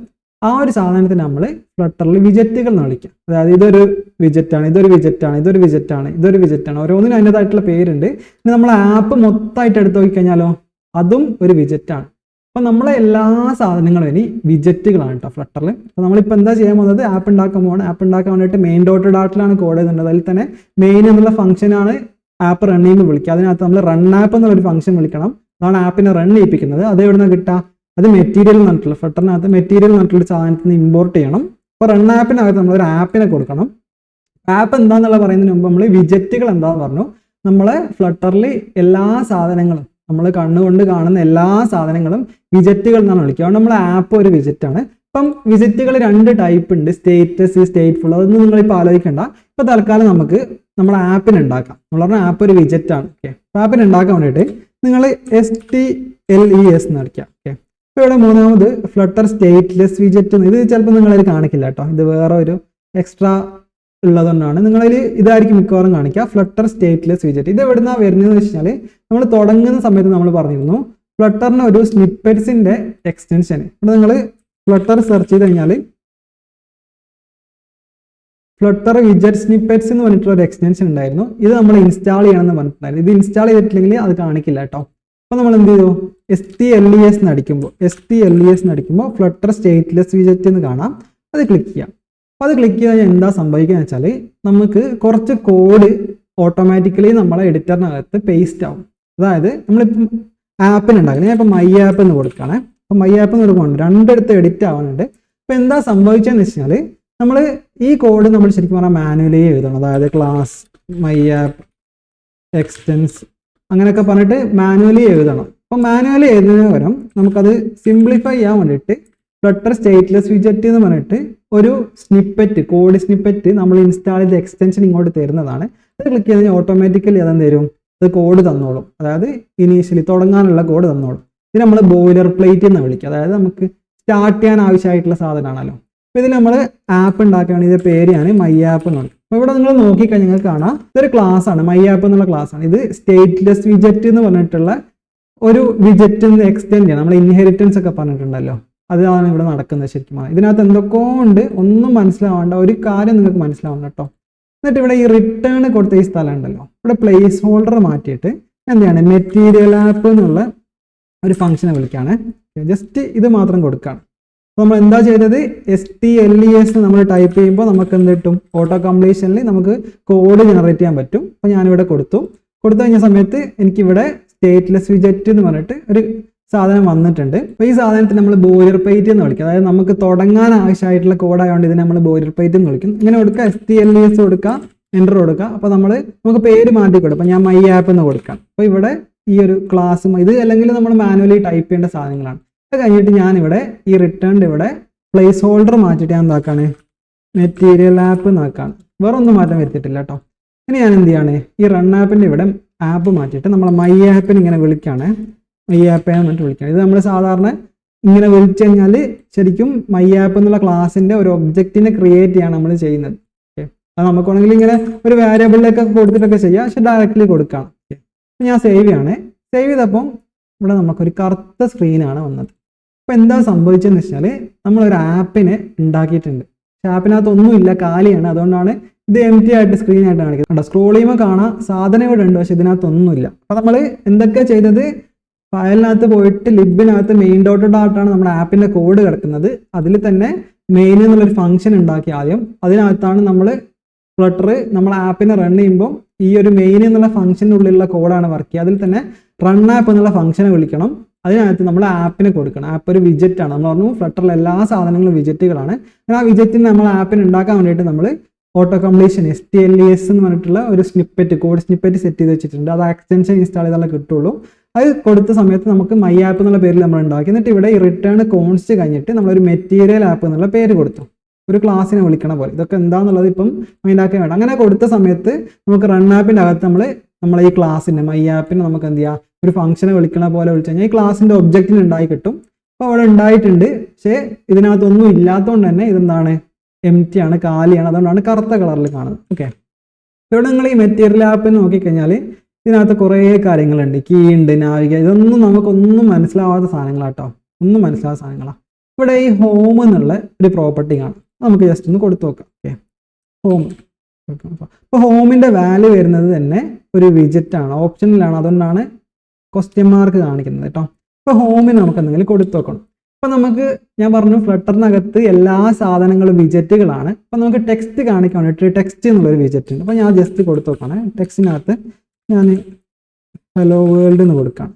ആ ഒരു സാധനത്തിന് നമ്മൾ ഫ്ലട്ടറിൽ വിജറ്റുകൾ എന്ന് വിളിക്കാം അതായത് ഇതൊരു വിജറ്റാണ് ഇതൊരു വിജറ്റാണ് ഇതൊരു വിജറ്റാണ് ഇതൊരു വിജറ്റാണ് ഓരോന്നിനും അതിന്റെതായിട്ടുള്ള പേരുണ്ട്. ഇനി നമ്മൾ ആപ്പ് മൊത്തമായിട്ട് എടുത്ത് നോക്കിക്കഴിഞ്ഞാലോ അതും ഒരു വിജറ്റാണ് അപ്പം നമ്മളെ എല്ലാ സാധനങ്ങളും ഇനി വിജറ്റുകളാണ് കേട്ടോ ഫ്ലട്ടറിൽ അപ്പോൾ നമ്മളിപ്പോൾ എന്താ ചെയ്യാൻ പോകുന്നത്? ആപ്പ് ഉണ്ടാക്കാൻ പോകണം ആപ്പ് ഉണ്ടാക്കാൻ വേണ്ടിയിട്ട് മെയിൻ ഡോട്ട് ഡാട്ടിലാണ് കോഡ് ചെയ്യുന്നത് അതിൽ തന്നെ മെയിൻ എന്നുള്ള ഫംഗ്ഷനാണ് ആപ്പ് ചെയ്യുമ്പോൾ വിളിക്കുക. അതിനകത്ത് നമ്മൾ റൺ ആപ്പ് എന്നുള്ളൊരു ഫംഗ്ഷൻ വിളിക്കണം. അതാണ് ആപ്പിനെ റൺ ചെയ്യിപ്പിക്കുന്നത്. അത് എവിടെ നിന്ന് കിട്ടുക? അത് മെറ്റീരിയൽ നട്ടുള്ള ഫെട്ടറിനകത്ത് മെറ്റീരിയൽ എന്ന് പറഞ്ഞിട്ടുള്ള സാധനത്തിൽ നിന്ന് ഇമ്പോർട്ട് ചെയ്യണം. അപ്പോൾ റൺ ആപ്പിനകത്ത് നമ്മൾ ഒരു ആപ്പിനെ കൊടുക്കണം. ആപ്പ് എന്താന്നുള്ള പറയുന്നതിന് മുമ്പ് നമ്മൾ വിജറ്റുകൾ എന്താന്ന് പറഞ്ഞു? നമ്മളെ ഫ്ലട്ടറിൽ എല്ലാ സാധനങ്ങളും നമ്മൾ കണ്ണുകൊണ്ട് കാണുന്ന എല്ലാ സാധനങ്ങളും വിജറ്റുകൾ എന്നാണ് വിളിക്കുക. അതുകൊണ്ട് നമ്മളെ ആപ്പ് ഒരു വിജറ്റാണ് ഇപ്പം വിസിറ്റുകൾ രണ്ട് ടൈപ്പ് ഉണ്ട്. സ്റ്റേറ്റസ് സ്റ്റേറ്റ്ഫുൾ അതൊന്നും നിങ്ങളിപ്പോൾ ആലോചിക്കേണ്ട. ഇപ്പൊ തൽക്കാലം നമുക്ക് നമ്മുടെ ആപ്പിന് ഉണ്ടാക്കാം. നമ്മൾ പറഞ്ഞ ആപ്പ് ഒരു വിജറ്റ് ആണ്. ഓക്കെ അപ്പോൾ ആപ്പിന് ഉണ്ടാക്കാൻ വേണ്ടിയിട്ട് നിങ്ങൾ S T L E S എന്ന് അടിക്കാം ഓക്കെ ഇപ്പോൾ ഇവിടെ മൂന്നാമത് ഫ്ലട്ടർ സ്റ്റേറ്റ്ലെസ് വിജറ്റ് ഇത് ചിലപ്പോൾ നിങ്ങളതിൽ കാണിക്കില്ല കേട്ടോ. ഇത് വേറെ ഒരു എക്സ്ട്രാ ഉള്ളതുകൊണ്ടാണ്. നിങ്ങളതിൽ ഇതായിരിക്കും മിക്കവാറും കാണിക്കുക. ഫ്ലട്ടർ സ്റ്റേറ്റ്ലെസ് വിജറ്റ് ഇത് എവിടുന്നാ വരുന്നതെന്ന് വെച്ചാൽ നമ്മൾ തുടങ്ങുന്ന സമയത്ത് നമ്മൾ പറഞ്ഞിരുന്നു ഫ്ലട്ടറിന് ഒരു സ്നിപ്പറ്റ്സിന്റെ എക്സ്റ്റൻഷൻ ഇവിടെ നിങ്ങൾ ഫ്ലട്ടർ സെർച്ച് ചെയ്ത് കഴിഞ്ഞാൽ ഫ്ലട്ടർ വിജറ്റ് സ്നിപ്പറ്റ്സ് എന്ന് പറഞ്ഞിട്ടുള്ള ഒരു എക്സ്റ്റൻഷൻ ഉണ്ടായിരുന്നു. ഇത് നമ്മൾ ഇൻസ്റ്റാൾ ചെയ്യണമെന്ന് പറഞ്ഞിട്ടുണ്ടായിരുന്നു. ഇത് ഇൻസ്റ്റാൾ ചെയ്തിട്ടില്ലെങ്കിൽ അത് കാണിക്കില്ല കേട്ടോ അപ്പോൾ നമ്മൾ എന്ത് ചെയ്തു? S T L E S നടിക്കുമ്പോൾ S T L E S നടിക്കുമ്പോൾ Flutter stateless വിജറ്റ് എന്ന് കാണാം. അത് ക്ലിക്ക് ചെയ്യാം. അപ്പോൾ അത് ക്ലിക്ക് ചെയ്താൽ എന്താ സംഭവിക്കുക എന്ന് വെച്ചാൽ നമുക്ക് കുറച്ച് കോഡ് ഓട്ടോമാറ്റിക്കലി നമ്മളെ എഡിറ്ററിനകത്ത് പേസ്റ്റ് ആവും. അതായത് നമ്മളിപ്പം ആപ്പിന് ഉണ്ടാക്കുന്നത്. ഞാൻ ഇപ്പം മൈ ആപ്പ് എന്ന് കൊടുക്കുകയാണ്. അപ്പം മൈ ആപ്പ് എന്ന് കൊടുക്കുന്നുണ്ട് രണ്ടിടത്ത് എഡിറ്റ് ആവാനുണ്ട്. അപ്പോൾ എന്താ സംഭവിച്ചതെന്ന് വെച്ചാൽ നമ്മൾ ഈ കോഡ് നമ്മൾ ശരിക്കും പറഞ്ഞാൽ മാനുവലി എഴുതണം. അതായത് ക്ലാസ് മൈ ആപ്പ് എക്സ്റ്റൻസ് അങ്ങനെയൊക്കെ പറഞ്ഞിട്ട് മാനുവലി എഴുതണം. അപ്പോൾ മാനുവലി എഴുതുന്നതിന് പകരം നമുക്കത് സിംപ്ലിഫൈ ചെയ്യാൻ വേണ്ടിയിട്ട് ഫ്ലട്ടർ സ്റ്റേറ്റ്ലെസ് വിജറ്റ് എന്ന് പറഞ്ഞിട്ട് ഒരു സ്നിപ്പറ്റ് കോഡ് സ്നിപ്പറ്റ് നമ്മൾ ഇൻസ്റ്റാൾ ചെയ്ത എക്സ്റ്റൻഷൻ ഇങ്ങോട്ട് തരുന്നതാണ്. അത് ക്ലിക്ക് ചെയ്ത് കഴിഞ്ഞാൽ ഓട്ടോമാറ്റിക്കലി അതെന്ത് തരും അത് കോഡ് തന്നോളും. അതായത് ഇനീഷ്യലി തുടങ്ങാനുള്ള കോഡ് തന്നോളും. ഇത് നമ്മൾ ബോയിലർ പ്ലേറ്റ് എന്ന് വിളിക്കുക. അതായത് നമുക്ക് സ്റ്റാർട്ട് ചെയ്യാൻ ആവശ്യമായിട്ടുള്ള സാധനമാണല്ലോ. ഇതിൽ നമ്മൾ ആപ്പ് ഉണ്ടാക്കുകയാണെങ്കിൽ ഇതിന്റെ പേരാണ് മൈ ആപ്പ് എന്ന് വിളിക്കും അപ്പോൾ ഇവിടെ നിങ്ങൾ നോക്കിക്കഴിഞ്ഞാൽ നിങ്ങൾക്ക് കാണാം. ഇതൊരു ക്ലാസ് ആണ്. മൈ ആപ്പ് എന്നുള്ള ക്ലാസ് ആണ്. ഇത് സ്റ്റേറ്റ്ലെസ് വിജറ്റ് എന്ന് പറഞ്ഞിട്ടുള്ള ഒരു വിജറ്റ് എക്സ്റ്റെൻഡ് നമ്മൾ ഇൻഹെറിറ്റൻസ് ഒക്കെ പറഞ്ഞിട്ടുണ്ടല്ലോ. അതാണ് ഇവിടെ നടക്കുന്നത് ശരിക്കും. ഇതിനകത്ത് എന്തൊക്കെയോ ഉണ്ട്. ഒന്നും മനസ്സിലാവേണ്ട. ഒരു കാര്യം നിങ്ങൾക്ക് മനസ്സിലാവണം കേട്ടോ. എന്നിട്ട് ഇവിടെ ഈ റിട്ടേൺ കൊടുത്ത ഈ സ്ഥലം ഉണ്ടല്ലോ. ഇവിടെ പ്ലേസ് ഹോൾഡർ മാറ്റിയിട്ട് എന്താണ്? മെറ്റീരിയൽ ആപ്പ് എന്നുള്ള ഒരു ഫംഗ്ഷനെ വിളിക്കുകയാണ്. ജസ്റ്റ് ഇത് മാത്രം കൊടുക്കുകയാണ്. നമ്മൾ എന്താ ചെയ്തത്? S T L E S നമ്മൾ ടൈപ്പ് ചെയ്യുമ്പോൾ നമുക്ക് എന്ത് കിട്ടും? ഓട്ടോ കംപ്ലീഷനിൽ നമുക്ക് കോഡ് ജനറേറ്റ് ചെയ്യാൻ പറ്റും. അപ്പോൾ ഞാനിവിടെ കൊടുത്തു. കൊടുത്തു കഴിഞ്ഞ സമയത്ത് എനിക്കിവിടെ സ്റ്റേറ്റ്ലെസ് വിജറ്റ് എന്ന് പറഞ്ഞിട്ട് ഒരു സാധനം വന്നിട്ടുണ്ട്. അപ്പോൾ ഈ സാധനത്തിന് നമ്മൾ ബോയിലർ പ്ലേറ്റ് എന്ന് വിളിക്കും. അതായത് നമുക്ക് തുടങ്ങാൻ ആവശ്യമായിട്ടുള്ള കോഡ് ആയതുകൊണ്ട് ഇതിനെ നമ്മൾ ബോയിലർ പ്ലേറ്റ് എന്ന് വിളിക്കും. ഇങ്ങനെ കൊടുക്കുക എസ് ടി എൽ എസ് കൊടുക്കുക എന്റർ കൊടുക്കുക. അപ്പോൾ നമ്മൾ നമുക്ക് പേര് മാറ്റി കൊടുക്കും. ഞാൻ മൈ ആപ്പ് എന്ന് കൊടുക്കാം. അപ്പോൾ ഇവിടെ ഈ ഒരു ക്ലാസ് ഇത് അല്ലെങ്കിൽ നമ്മൾ മാനുവലി ടൈപ്പ് ചെയ്യേണ്ട സാധനങ്ങളാണ്. അത് കഴിഞ്ഞിട്ട് ഞാനിവിടെ ഈ റിട്ടേണിന്റെ ഇവിടെ പ്ലേസ് ഹോൾഡർ മാറ്റിയിട്ട് ഞാൻ എന്താക്കാണ്? Material app എന്നാക്കാണ്. വേറെ ഒന്നും മാറ്റം വരുത്തിയിട്ടില്ല കേട്ടോ. ഇനി ഞാൻ എന്ത് ചെയ്യാണ്? ഈ റൺ ആപ്പിന്റെ ഇവിടെ ആപ്പ് മാറ്റിയിട്ട് നമ്മളെ മൈ ആപ്പിന് ഇങ്ങനെ വിളിക്കുകയാണ്. മൈ ആപ്പ് എന്നിട്ട് വിളിക്കുകയാണ്. ഇത് നമ്മൾ സാധാരണ ഇങ്ങനെ വിളിച്ചു കഴിഞ്ഞാൽ ശരിക്കും മൈ ആപ്പ് എന്നുള്ള ക്ലാസ്സിന്റെ ഒരു ഒബ്ജക്റ്റിനെ ക്രിയേറ്റ് ചെയ്യാണ് നമ്മൾ ചെയ്യുന്നത്. ഓക്കെ അത് നമുക്കാണെങ്കിൽ ഇങ്ങനെ ഒരു വേരിയബിളിലൊക്കെ കൊടുത്തിട്ടൊക്കെ ചെയ്യാം. പക്ഷെ ഡയറക്റ്റ്ലി കൊടുക്കാം ഞാൻ സേവ് ചെയ്യാണ്. സേവ് ചെയ്തപ്പം ഇവിടെ നമുക്കൊരു കറുത്ത സ്ക്രീനാണ് വന്നത്. അപ്പോൾ എന്താ സംഭവിച്ചതെന്ന് വെച്ചാൽ നമ്മളൊരു ആപ്പിനെ ഉണ്ടാക്കിയിട്ടുണ്ട്. പക്ഷെ ആപ്പിനകത്ത് ഒന്നുമില്ല കാലിയാണ്. അതുകൊണ്ടാണ് ഇത് എം ടി ആയിട്ട് സ്ക്രീൻ ആയിട്ട് കാണിക്കുന്നത്. സ്ക്രോൾ ചെയ്യുമ്പോൾ കാണാം സാധനം ഇവിടെ ഉണ്ട് പക്ഷെ ഇതിനകത്ത് ഒന്നുമില്ല അപ്പോൾ നമ്മൾ എന്തൊക്കെ ചെയ്തത്? ഫയലിനകത്ത് പോയിട്ട് ലിബിനകത്ത് മെയിൻ ഡോട്ട് ഡോട്ടാണ് നമ്മുടെ ആപ്പിന്റെ കോഡ് കിടക്കുന്നത്. അതിൽ തന്നെ മെയിൻ എന്നുള്ളൊരു ഫംഗ്ഷൻ ഉണ്ടാക്കി ആദ്യം. അതിനകത്താണ് നമ്മൾ ഫ്ലട്ടർ നമ്മൾ ആപ്പിനെ റൺ ചെയ്യുമ്പോൾ ഈ ഒരു മെയിൻ എന്നുള്ള ഫംഗ്ഷനുള്ളിലുള്ള കോഡാണ് വർക്ക് ചെയ്യുക. അതിൽ തന്നെ റൺ ആപ്പ് എന്നുള്ള ഫംഗ്ഷനെ വിളിക്കണം. അതിനകത്ത് നമ്മൾ ആപ്പിന് കൊടുക്കണം. ആപ്പ് ഒരു വിജറ്റ് ആണ്. നമ്മൾ പറഞ്ഞു ഫ്ലട്ടറിലെ എല്ലാ സാധനങ്ങളും വിജറ്റുകളാണ് അങ്ങനെ ആ വിജറ്റിന് നമ്മൾ ആപ്പിന് ഉണ്ടാക്കാൻ വേണ്ടിയിട്ട് നമ്മൾ auto completion S T L E S എന്ന് പറഞ്ഞിട്ടുള്ള ഒരു സ്നിപ്പറ്റ് കോഡ് സ്നിപ്പറ്റ് സെറ്റ് ചെയ്ത് വെച്ചിട്ടുണ്ട്. അത് എക്സ്റ്റൻഷൻ ഇൻസ്റ്റാൾ ചെയ്താലേ കിട്ടുള്ളൂ. അത് കൊടുത്ത സമയത്ത് നമുക്ക് മൈ ആപ്പ് എന്നുള്ള പേരിൽ നമ്മൾ ഉണ്ടാക്കി. എന്നിട്ട് ഇവിടെ റിട്ടേൺ കോൺസ്റ്റ് കഴിഞ്ഞിട്ട് നമ്മളൊരു മെറ്റീരിയൽ ആപ്പ് എന്നുള്ള പേര് കൊടുത്തു. ഒരു ക്ലാസ്സിനെ വിളിക്കണ പോലെ. ഇതൊക്കെ എന്താണെന്നുള്ളത് ഇപ്പം മൈൻഡാക്കാൻ വേണം. അങ്ങനെ കൊടുത്ത സമയത്ത് നമുക്ക് റൺ ആപ്പിന്റെ അകത്ത് നമ്മൾ നമ്മളെ ഈ ക്ലാസ്സിന്റെ മൈ ആപ്പിനെ നമുക്ക് എന്ത് ചെയ്യാം? ഒരു ഫംഗ്ഷനെ വിളിക്കണ പോലെ വിളിച്ചു കഴിഞ്ഞാൽ ഈ ക്ലാസ്സിന്റെ ഒബ്ജക്റ്റിന് ഉണ്ടായി കിട്ടും. അപ്പോൾ അവിടെ ഉണ്ടായിട്ടുണ്ട്. പക്ഷേ ഇതിനകത്തൊന്നും ഇല്ലാത്തതുകൊണ്ട് തന്നെ ഇതെന്താണ്? എം ടി ആണ്. കാലിയാണ് അതുകൊണ്ടാണ് കറുത്ത കളറിൽ കാണുന്നത്. ഓക്കെ ഇവിടെ നിങ്ങൾ ഈ മെറ്റീരിയൽ ആപ്പ് നോക്കിക്കഴിഞ്ഞാൽ ഇതിനകത്ത് കുറേ കാര്യങ്ങളുണ്ട്. കീ ഉണ്ട് നാവിക ഇതൊന്നും നമുക്കൊന്നും മനസ്സിലാവാത്ത സാധനങ്ങളാട്ടോ ഒന്നും മനസ്സിലാവാത്ത സാധനങ്ങളാണ് ഇവിടെ ഈ ഹോം എന്നുള്ള ഒരു പ്രോപ്പർട്ടി കാണാം. നമുക്ക് ജസ്റ്റ് ഒന്ന് കൊടുത്തു നോക്കാം. ഓക്കെ ഹോം അപ്പോൾ ഹോമിന്റെ വാല്യൂ വരുന്നത് തന്നെ ഒരു വിജിറ്റ് ആണ്. ഓപ്ഷനിലാണ് അതുകൊണ്ടാണ് ക്വസ്റ്റ്യൻ മാർക്ക് കാണിക്കുന്നത് കേട്ടോ. ഇപ്പോൾ ഹോമിന് നമുക്ക് എന്തെങ്കിലും കൊടുത്തു നോക്കണം. അപ്പോൾ നമുക്ക് ഞാൻ പറഞ്ഞു ഫ്ലട്ടറിനകത്ത് എല്ലാ സാധനങ്ങളും വിജറ്റുകളാണ് അപ്പോൾ നമുക്ക് ടെക്സ്റ്റ് കാണിക്കാൻ വേണ്ടി ടെക്സ്റ്റ് എന്നുള്ളൊരു വിജറ്റ് ഉണ്ട്. അപ്പോൾ ഞാൻ ജസ്റ്റ് കൊടുത്തു നോക്കുകയാണ് ടെക്സ്റ്റിനകത്ത് ഞാൻ ഹലോ വേൾഡ് എന്ന് കൊടുക്കാം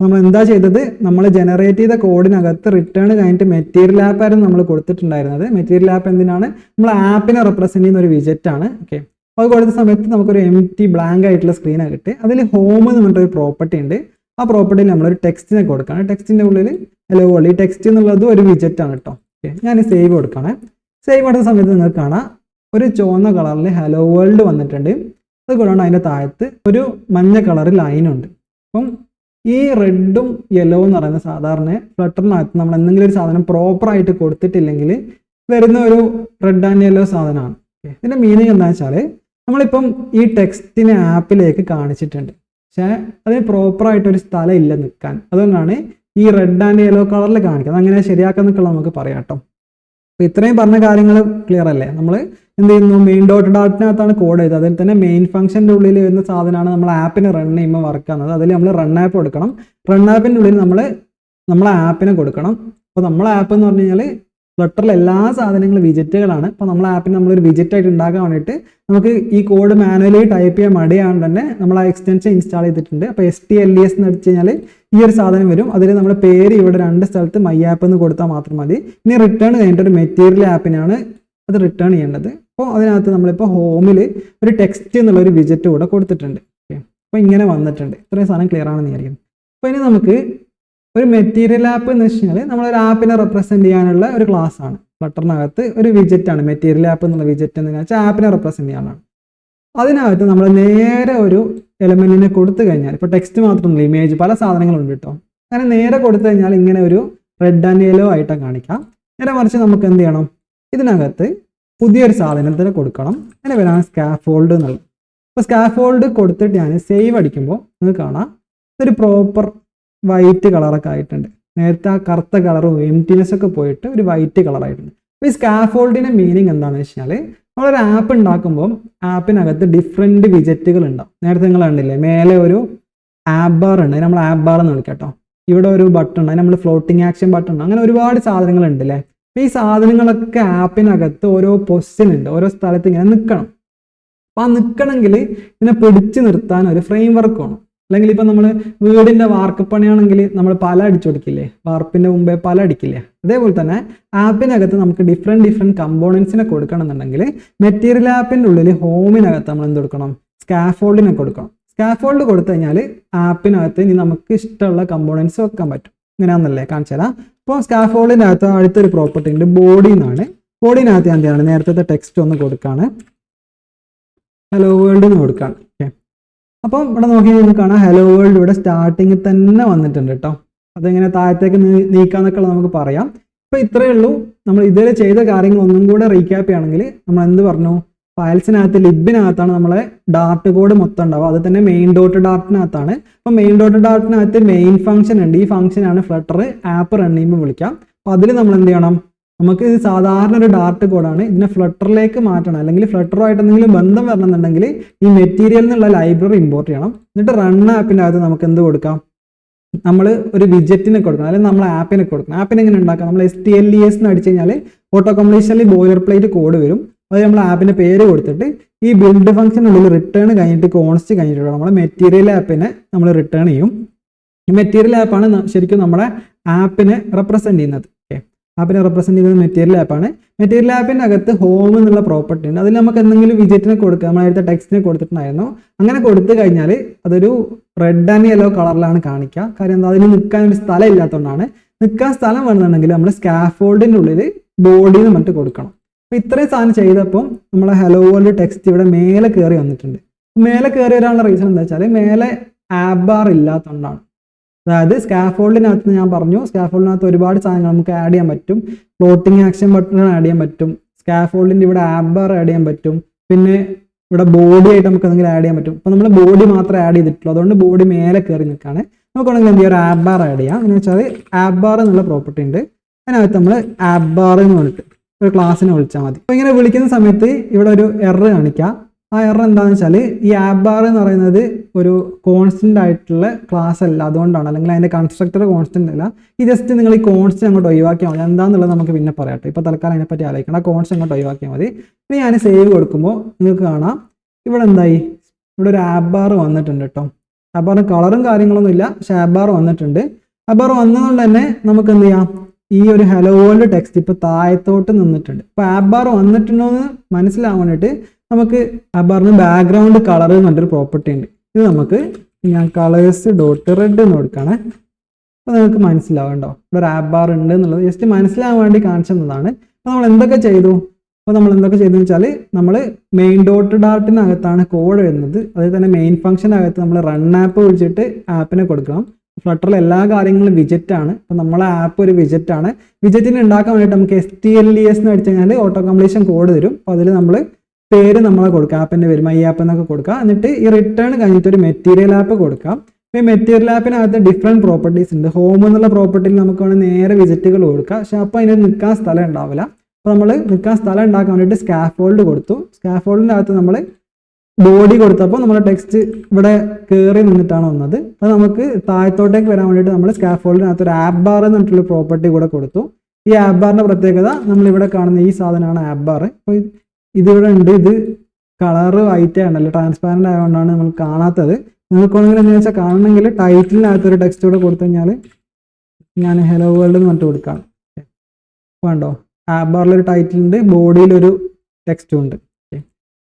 നമ്മൾ എന്താ ചെയ്തത്? നമ്മൾ ജനറേറ്റ് ചെയ്ത കോഡിനകത്ത് റിട്ടേൺ കഴിഞ്ഞിട്ട് മെറ്റീരിയൽ ആപ്പ് ആയിരുന്നു നമ്മൾ കൊടുത്തിട്ടുണ്ടായിരുന്നത്. മെറ്റീരിയൽ ആപ്പ് എന്തിനാണ്? നമ്മൾ ആപ്പിനെ റെപ്രസെന്റ് ചെയ്യുന്ന ഒരു വിജറ്റ് ആണ്. ഓക്കെ അത് കൊടുത്ത സമയത്ത് നമുക്കൊരു എം ടി ബ്ലാങ്ക് ആയിട്ടുള്ള സ്ക്രീനാണ് കിട്ടി അതിൽ ഹോം എന്ന് പറഞ്ഞിട്ട് ഒരു പ്രോപ്പർട്ടി ഉണ്ട്. ആ പ്രോപ്പർട്ടിയിൽ നമ്മളൊരു ടെക്സ്റ്റിനെ കൊടുക്കുകയാണ് ടെക്സ്റ്റിന്റെ ഉള്ളിൽ ഹലോ വേൾഡ് ഈ ടെക്സ്റ്റ് എന്നുള്ളത് ഒരു വിജറ്റ് ആണ് കേട്ടോ ഓക്കെ ഞാൻ സേവ് കൊടുക്കുകയാണ് സേവ് കൊടുത്ത സമയത്ത് നിങ്ങൾക്ക് കാണാം. ഒരു ചുവന്ന കളറിൽ ഹലോ വേൾഡ് വന്നിട്ടുണ്ട്. അത് കൂടാണ്ട് അതിന്റെ താഴത്ത് ഒരു മഞ്ഞ കളർ ലൈനുണ്ട് അപ്പം ഈ റെഡും യെല്ലോ എന്ന് പറയുന്ന സാധാരണ ഫ്ലട്ടറിനകത്ത് നമ്മൾ എന്തെങ്കിലും ഒരു സാധനം പ്രോപ്പറായിട്ട് കൊടുത്തിട്ടില്ലെങ്കിൽ വരുന്ന ഒരു റെഡ് ആൻഡ് യെല്ലോ സാധനമാണ്. ഇതിന്റെ മീനിങ് എന്താ വെച്ചാൽ നമ്മളിപ്പം ഈ ടെക്സ്റ്റിനെ ആപ്പിലേക്ക് കാണിച്ചിട്ടുണ്ട്. പക്ഷേ അതിന് പ്രോപ്പറായിട്ട് ഒരു സ്ഥലം ഇല്ല നിൽക്കാൻ. അതുകൊണ്ടാണ് ഈ റെഡ് ആൻഡ് യെല്ലോ കളറിൽ കാണിക്കുന്നത്. അങ്ങനെ ശരിയാക്കാൻ നിൽക്കുള്ള നമുക്ക് പറയാം കേട്ടോ. അപ്പോൾ ഇത്രയും പറഞ്ഞ കാര്യങ്ങൾ ക്ലിയർ അല്ലേ? നമ്മൾ എന്ത് ചെയ്യുന്നു മെയിൻ ഡോട്ട് ഡോട്ടിനകത്താണ് കോഡ് ചെയ്തത് അതിൽ തന്നെ മെയിൻ ഫംഗ്ഷന്റെ ഉള്ളിൽ വരുന്ന സാധനമാണ് നമ്മൾ ആപ്പിന് റൺ ചെയ്യുമ്പോൾ വർക്ക് ആകുന്നത് അതിൽ നമ്മൾ റൺ ആപ്പ് കൊടുക്കണം. റൺ ആപ്പിന്റെ ഉള്ളിൽ നമ്മൾ നമ്മളെ ആപ്പിനെ കൊടുക്കണം. അപ്പോൾ നമ്മളെ ആപ്പ് എന്ന് പറഞ്ഞു കഴിഞ്ഞാൽ ഫ്ലട്ടറിൽ എല്ലാ സാധനങ്ങളും വിജറ്റുകളാണ് അപ്പോൾ നമ്മളെ ആപ്പിന് നമ്മളൊരു വിജറ്റ് ആയിട്ട് ഉണ്ടാക്കാൻ വേണ്ടിയിട്ട് നമുക്ക് ഈ കോഡ് മാനുവലി ടൈപ്പ് ചെയ്യാൻ മടിയാണ്ട് തന്നെ നമ്മൾ ആ എക്സ്റ്റൻഷൻ ഇൻസ്റ്റാൾ ചെയ്തിട്ടുണ്ട്. അപ്പോൾ S T L E S എന്ന് വെച്ച് കഴിഞ്ഞാൽ ഈ ഒരു സാധനം വരും. അതിൽ നമ്മുടെ പേര് ഇവിടെ രണ്ട് സ്ഥലത്ത് മൈ ആപ്പ് എന്ന് കൊടുത്താൽ മാത്രം മതി. ഇനി റിട്ടേൺ കഴിഞ്ഞിട്ട് ഒരു മെറ്റീരിയൽ ആപ്പിനാണ് അത് റിട്ടേൺ ചെയ്യേണ്ടത്. അപ്പോൾ അതിനകത്ത് നമ്മളിപ്പോൾ ഹോമിൽ ഒരു ടെക്സ്റ്റ് എന്നുള്ള ഒരു വിജറ്റ് കൂടെ കൊടുത്തിട്ടുണ്ട്. ഓക്കെ അപ്പോൾ ഇങ്ങനെ വന്നിട്ടുണ്ട്. ഇത്രയും സാധനം ക്ലിയർ ആണെന്ന് വിചാരിക്കുന്നു. അപ്പോൾ ഇനി നമുക്ക് ഒരു മെറ്റീരിയൽ ആപ്പ് എന്ന് വെച്ച് കഴിഞ്ഞാൽ നമ്മളൊരു ആപ്പിനെ റെപ്രസെന്റ് ചെയ്യാനുള്ള ഒരു ക്ലാസ് ആണ്. ഫ്ലട്ടറിനകത്ത് ഒരു വിജറ്റ് ആണ്. മെറ്റീരിയൽ ആപ്പ് എന്നുള്ള വിജറ്റ് എന്ന് വെച്ചാൽ ആപ്പിനെ റെപ്രസെന്റ് ചെയ്യാനാണ് അതിനകത്ത് നമ്മൾ നേരെ ഒരു എലമെന്റിനെ കൊടുത്തു കഴിഞ്ഞാൽ ഇപ്പോൾ ടെക്സ്റ്റ് മാത്രമല്ല ഇമേജ് പല സാധനങ്ങളുണ്ട് കേട്ടോ. അങ്ങനെ നേരെ കൊടുത്തു കഴിഞ്ഞാൽ ഇങ്ങനെ ഒരു റെഡ് ആൻഡ് യെല്ലോ ആയിട്ടാണ് കാണിക്കാം. നേരെ മറിച്ച് നമുക്ക് എന്ത് ചെയ്യണം? ഇതിനകത്ത് പുതിയൊരു സാധനത്തിന് കൊടുക്കണം. അതിന്റെ പേരാണ് സ്കാഫോൾഡ് എന്നുള്ളത് അപ്പോൾ സ്കാഫോൾഡ് കൊടുത്തിട്ട് ഞാൻ സേവ് അടിക്കുമ്പോൾ നിങ്ങൾക്ക് കാണാം. ഇതൊരു പ്രോപ്പർ വൈറ്റ് കളറൊക്കെ ആയിട്ടുണ്ട്. നേരത്തെ ആ കറുത്ത കളറും എംറ്റിനെസ് ഒക്കെ പോയിട്ട് ഒരു വൈറ്റ് കളറായിട്ടുണ്ട് അപ്പോൾ ഈ സ്കാഫോൾഡിന്റെ മീനിങ് എന്താണെന്ന് വെച്ചാൽ നമ്മളൊരു ആപ്പ് ഉണ്ടാക്കുമ്പോൾ ആപ്പിനകത്ത് ഡിഫറെന്റ് വിജറ്റുകൾ ഉണ്ടാവും. നേരത്തെ നിങ്ങൾ കണ്ടില്ലേ മേലെ ഒരു ആപ്പ് ബാർ ഉണ്ട്. നമ്മൾ ആപ്പ് ബാർ എന്ന് വിളിക്കാം കേട്ടോ. ഇവിടെ ഒരു ബട്ടൺ ഉണ്ട്. നമ്മൾ ഫ്ലോട്ടിംഗ് ആക്ഷൻ ബട്ടൺ അങ്ങനെ ഒരുപാട് സാധനങ്ങളുണ്ട് അല്ലേ ഈ സാധനങ്ങളൊക്കെ ആപ്പിനകത്ത് ഓരോ പൊസിഷൻ ഉണ്ട് ഓരോ സ്ഥലത്ത് ഇങ്ങനെ നിൽക്കണം അപ്പോൾ ആ നിൽക്കണമെങ്കിൽ ഇതിനെ പിടിച്ചു നിർത്താൻ ഒരു ഫ്രെയിം വർക്ക് വേണം. അല്ലെങ്കിൽ ഇപ്പം നമ്മൾ വീടിന്റെ വാർക്കപ്പണിയാണെങ്കിൽ നമ്മൾ പല അടിച്ചു കൊടുക്കില്ലേ? വാർപ്പിന്റെ മുമ്പേ പല അടിക്കില്ലേ? അതേപോലെ തന്നെ ആപ്പിനകത്ത് നമുക്ക് ഡിഫറെന്റ് ഡിഫറെന്റ് കമ്പോണൻസിനെ കൊടുക്കണമെന്നുണ്ടെങ്കിൽ മെറ്റീരിയൽ ആപ്പിന്റെ ഉള്ളിൽ ഹോമിനകത്ത് നമ്മൾ എന്ത് കൊടുക്കണം? സ്കാഫോൾഡിനെ കൊടുക്കണം. സ്കാഫോൾഡ് കൊടുത്തു കഴിഞ്ഞാൽ ആപ്പിനകത്ത് ഇനി നമുക്ക് ഇഷ്ടമുള്ള കമ്പോണൻസ് വെക്കാൻ പറ്റും. ഇങ്ങനെയാണെന്നല്ലേ കാണിച്ചു തരാം അപ്പോൾ സ്കാഫോൾഡിനകത്ത് അടുത്തൊരു പ്രോപ്പർട്ടി ഉണ്ട് ബോഡി എന്നാണ് ബോഡിനകത്ത് ഞാൻ എന്താണ് നേരത്തെ ടെക്സ്റ്റ് ഒന്ന് കൊടുക്കാണ്. ഹലോ വേൾഡ് എന്ന് കൊടുക്കാണ് ഓക്കെ അപ്പം ഇവിടെ നോക്കി നമുക്ക് കാണാം ഹലോ വേൾഡ് ഇവിടെ സ്റ്റാർട്ടിങ്ങിൽ തന്നെ വന്നിട്ടുണ്ട് കേട്ടോ അതെങ്ങനെ താഴത്തേക്ക് നീക്കാം നീക്കാന്നൊക്കെ നമുക്ക് പറയാം. അപ്പൊ ഇത്രയേ ഉള്ളൂ. നമ്മൾ ഇതുവരെ ചെയ്ത കാര്യങ്ങൾ ഒന്നും കൂടെ റീക്യാപ്പ് ചെയ്യണമെങ്കിൽ നമ്മൾ എന്ത് പറഞ്ഞു? ഫയൽസിനകത്ത് ലിബിനകത്താണ് നമ്മളെ ഡാർട്ട് കോഡ് മൊത്തം ഉണ്ടാവുക. അത് തന്നെ മെയിൻ ഡോട്ട് ഡാർട്ടിനകത്താണ് അപ്പോൾ മെയിൻ ഡോട്ട് ഡാർട്ടിനകത്ത് മെയിൻ ഫംഗ്ഷൻ ഉണ്ട്. ഈ ഫംഗ്ഷനാണ് ഫ്ലട്ടർ ആപ്പ് റൺ ചെയ്യുമ്പോൾ വിളിക്കാം. അപ്പോൾ അതിൽ നമ്മൾ എന്ത് ചെയ്യണം? നമുക്ക് ഇത് സാധാരണ ഒരു ഡാർട്ട് കോഡാണ് ഇതിനെ ഫ്ലട്ടറിലേക്ക് മാറ്റണം. അല്ലെങ്കിൽ ഫ്ലട്ടറുമായിട്ട് എന്തെങ്കിലും ബന്ധം വരണമെന്നുണ്ടെങ്കിൽ ഈ മെറ്റീരിയൽ എന്നുള്ള ലൈബ്രറി ഇമ്പോർട്ട് ചെയ്യണം. എന്നിട്ട് റൺ ആപ്പിന്റെ അകത്ത് നമുക്ക് എന്ത് കൊടുക്കാം? നമ്മൾ ഒരു വിജറ്റിനെ കൊടുക്കണം. അല്ലെങ്കിൽ നമ്മൾ ആപ്പിനെ കൊടുക്കണം. ആപ്പിനെ എങ്ങനെ ഉണ്ടാക്കാം? നമ്മൾ S T L E S എന്ന് അടിച്ചു കഴിഞ്ഞാൽ ഓട്ടോ കംപ്ലീഷനിൽ ബോയിലർ പ്ലേറ്റ് കോഡ് വരും. അത് നമ്മൾ ആപ്പിന് പേര് കൊടുത്തിട്ട് ഈ ബിൽഡ് ഫംഗ്ഷനുള്ളിൽ റിട്ടേൺ കഴിഞ്ഞിട്ട് കോൺസ്റ്റ് കഴിഞ്ഞിട്ട് നമ്മൾ മെറ്റീരിയൽ ആപ്പിനെ നമ്മൾ റിട്ടേൺ ചെയ്യും. ഈ മെറ്റീരിയൽ ആപ്പാണ് ശരിക്കും നമ്മുടെ ആപ്പിനെ റെപ്രസെന്റ് ചെയ്യുന്നത്. ഓക്കെ ആപ്പിനെ റെപ്രസെന്റ് ചെയ്യുന്നത് മെറ്റീരിയൽ ആപ്പാണ് മെറ്റീരിയൽ ആപ്പിന്റെ അകത്ത് ഹോം എന്നുള്ള പ്രോപ്പർട്ടി ഉണ്ട്. അതിൽ നമുക്ക് എന്തെങ്കിലും വിജറ്റിനെ കൊടുക്കുക നമ്മൾ നേരത്തെ ടെക്സ്റ്റിനെ കൊടുത്തിട്ടുണ്ടായിരുന്നു. അങ്ങനെ കൊടുത്തു കഴിഞ്ഞാൽ അതൊരു റെഡ് ആൻഡ് യെല്ലോ കളറിലാണ് കാണിക്കുക. കാര്യം എന്താ? അതിന് നിൽക്കാൻ ഒരു സ്ഥലം ഇല്ലാത്തതുകൊണ്ടാണ്. നിൽക്കാൻ സ്ഥലം വേണമെന്നുണ്ടെങ്കിൽ നമ്മൾ സ്കാഫോൾഡിന്റെ ഉള്ളിൽ ബോഡിന്ന് മറ്റു കൊടുക്കണം. അപ്പൊ ഇത്രയും സാധനം ചെയ്തപ്പോൾ നമ്മളെ ഹലോ വേൾഡ് ടെക്സ്റ്റ് ഇവിടെ മേലെ കയറി വന്നിട്ടുണ്ട്. മേലെ കയറി വരാനുള്ള റീസൺ എന്താ വെച്ചാൽ മേലെ ആപ്പ് ബാർ ഇല്ലാത്തതുകൊണ്ടാണ് അതായത് സ്കാഫോൾഡിനകത്ത് ഞാൻ പറഞ്ഞു സ്കാഫോൾഡിനകത്ത് ഒരുപാട് സാധനങ്ങൾ നമുക്ക് ആഡ് ചെയ്യാൻ പറ്റും. ഫ്ലോട്ടിംഗ് ആക്ഷൻ ബട്ടൺ ആഡ് ചെയ്യാൻ പറ്റും. സ്കാഫോൾഡിന്റെ ഇവിടെ ആപ്പ് ബാർ ആഡ് ചെയ്യാൻ പറ്റും. പിന്നെ ഇവിടെ ബോഡി ആയിട്ട് നമുക്ക് എന്തെങ്കിലും ആഡ് ചെയ്യാൻ പറ്റും. ഇപ്പൊ നമ്മൾ ബോഡി മാത്രമേ ആഡ് ചെയ്തിട്ടുള്ളൂ. അതുകൊണ്ട് ബോഡി മേലെ കയറി നിൽക്കുകയാണ് നമുക്കുണ്ടെങ്കിൽ എന്ത് ചെയ്യാം? ഒരു ആപ്പ് ബാർ ആഡ് ചെയ്യാം. എന്ന് വെച്ചാൽ ആപ്പ് ബാർ എന്നുള്ള പ്രോപ്പർട്ടി ഉണ്ട്. അതിനകത്ത് നമ്മൾ ആപ്പ് ബാർ എന്ന് പറഞ്ഞിട്ട് ഒരു ക്ലാസ്സിനെ വിളിച്ചാൽ മതി. അപ്പോൾ ഇങ്ങനെ വിളിക്കുന്ന സമയത്ത് ഇവിടെ ഒരു എറർ കാണിക്കാം ആ എറർ എന്താണെന്ന് വെച്ചാൽ ഈ ആപ്പ് ബാർ എന്ന് പറയുന്നത് ഒരു കോൺസ്റ്റന്റ് ആയിട്ടുള്ള ക്ലാസ് അല്ല. അതുകൊണ്ടാണ്. അല്ലെങ്കിൽ അതിന്റെ കൺസ്ട്രക്ടർ കോൺസ്റ്റന്റ് അല്ല. ഈ ജസ്റ്റ് നിങ്ങൾ ഈ കോൺസ്റ്റ് അങ്ങോട്ട് ഒഴിവാക്കിയാൽ മതി. എന്താണെന്നുള്ളത് നമുക്ക് പിന്നെ പറയാം ഇപ്പോൾ തൽക്കാലം അതിനെപ്പറ്റി ആലോചിക്കണം ആ കോൺസ്റ്റ് അങ്ങോട്ട് ഒഴിവാക്കിയാൽ മതി. ഇനി ഞാൻ സേവ് കൊടുക്കുമ്പോൾ നിങ്ങൾക്ക് കാണാം. ഇവിടെ എന്തായി? ഇവിടെ ഒരു ആപ്പ് ബാർ വന്നിട്ടുണ്ട് കേട്ടോ. ആപ്പ് ബാറിന് കളറും കാര്യങ്ങളൊന്നും ഇല്ല. പക്ഷേ ആപ്പ് ബാർ വന്നിട്ടുണ്ട്. ആപ്പ് ബാർ വന്നതുകൊണ്ട് തന്നെ നമുക്ക് എന്ത് ചെയ്യാം? ഈ ഒരു ഹലോ വേൾഡ് ടെക്സ്റ്റ് ഇപ്പോൾ താഴത്തോട്ട് നിന്നിട്ടുണ്ട്. ഇപ്പൊ ആപ്പ് ബാർ വന്നിട്ടുണ്ടോ എന്ന് മനസ്സിലാവാൻ നമുക്ക് ആപ്പ് ബാറിന് ബാക്ക്ഗ്രൗണ്ട് കളർ എന്ന് പറഞ്ഞൊരു പ്രോപ്പർട്ടി ഉണ്ട്. ഇത് നമുക്ക് ഞാൻ കളേഴ്സ് ഡോട്ട് റെഡ് എന്ന് കൊടുക്കുകയാണ്. അപ്പോൾ നിങ്ങൾക്ക് മനസ്സിലാവുണ്ടോ ഇവിടെ ഒരു ആപ്പ് ബാർ ഉണ്ട് എന്നുള്ളത്. ജസ്റ്റ് മനസ്സിലാവാൻ വേണ്ടി കാണിച്ചതാണ് അപ്പോൾ നമ്മൾ എന്തൊക്കെ ചെയ്തു? അപ്പോൾ നമ്മൾ എന്തൊക്കെ ചെയ്തെന്ന് വെച്ചാൽ നമ്മൾ മെയിൻ ഡോട്ട് ഡാർട്ടിനകത്താണ് കോഡ് എഴുതുന്നത് അതിൽ തന്നെ മെയിൻ ഫംഗ്ഷനകത്ത് നമ്മൾ റൺ ആപ്പ് വിളിച്ചിട്ട് ആപ്പിനെ കൊടുക്കണം. ഫ്ലട്ടറിൽ എല്ലാ കാര്യങ്ങളും വിജറ്റ് ആണ്. അപ്പോൾ നമ്മളെ ആപ്പ് ഒരു വിജറ്റ് ആണ്. വിജറ്റിന് ഉണ്ടാക്കാൻ വേണ്ടിയിട്ട് നമുക്ക് S T L E S എന്ന് അടിച്ചു കഴിഞ്ഞാൽ ഓട്ടോ കംപ്ലീഷൻ കോഡ് തരും. അപ്പോൾ അതിൽ നമ്മൾ പേര് നമ്മളെ കൊടുക്കുക ആപ്പിന്റെ പേര് മൈ ആപ്പ് എന്നൊക്കെ കൊടുക്കുക എന്നിട്ട് ഈ റിട്ടേൺ കഴിഞ്ഞിട്ട് ഒരു മെറ്റീരിയൽ ആപ്പ് കൊടുക്കാം. ഈ മെറ്റീരിയൽ ആപ്പിനകത്ത് ഡിഫറെന്റ് പ്രോപ്പർട്ടീസ് ഉണ്ട്. ഹോം എന്നുള്ള പ്രോപ്പർട്ടിയിൽ നമുക്ക് വേണമെങ്കിൽ നേരെ വിജറ്റുകൾ കൊടുക്കുക പക്ഷെ അപ്പോൾ അതിന് നിൽക്കാൻ സ്ഥലം ഉണ്ടാവില്ല. അപ്പോൾ നമ്മൾ നിൽക്കാൻ സ്ഥലം ഉണ്ടാക്കാൻ വേണ്ടിയിട്ട് സ്കാഫോൾഡ് കൊടുത്തു. സ്കാഫോൾഡിന്റെ അകത്ത് നമ്മൾ ബോഡി കൊടുത്തപ്പോൾ നമ്മുടെ ടെക്സ്റ്റ് ഇവിടെ കയറി നിന്നിട്ടാണ് വന്നത്. അത് നമുക്ക് താഴത്തോട്ടേക്ക് വരാൻ വേണ്ടിയിട്ട് നമ്മൾ സ്കാഫോൾഡിനകത്ത് ഒരു ആപ്പ് ബാർ എന്ന് പറഞ്ഞിട്ടുള്ള പ്രോപ്പർട്ടി കൂടെ കൊടുത്തു. ഈ ആപ്പ് ബാറിന്റെ പ്രത്യേകത നമ്മൾ ഇവിടെ കാണുന്ന ഈ സാധനമാണ് ആപ്പ് ബാർ അപ്പോൾ ഇതിവിടെ ഉണ്ട്. ഇത് കളറ് വൈറ്റ് ആണല്ലോ ട്രാൻസ്പാരന്റ് ആയതുകൊണ്ടാണ് നമ്മൾ കാണാത്തത്. നിങ്ങൾക്ക് വേണമെങ്കിൽ എന്താ വെച്ചാൽ കാണണമെങ്കിൽ ടൈറ്റിലിനകത്ത് ഒരു ടെക്സ്റ്റ് കൂടെ കൊടുത്തു കഴിഞ്ഞാൽ ഞാൻ ഹലോ വേൾഡ് എന്ന് പറഞ്ഞിട്ട് കൊടുക്കാം. വേണ്ടോ? ആപ്പ് ബാറിലൊരു ടൈറ്റിലുണ്ട് ബോഡിയിലൊരു ടെക്സ്റ്റും ഉണ്ട്.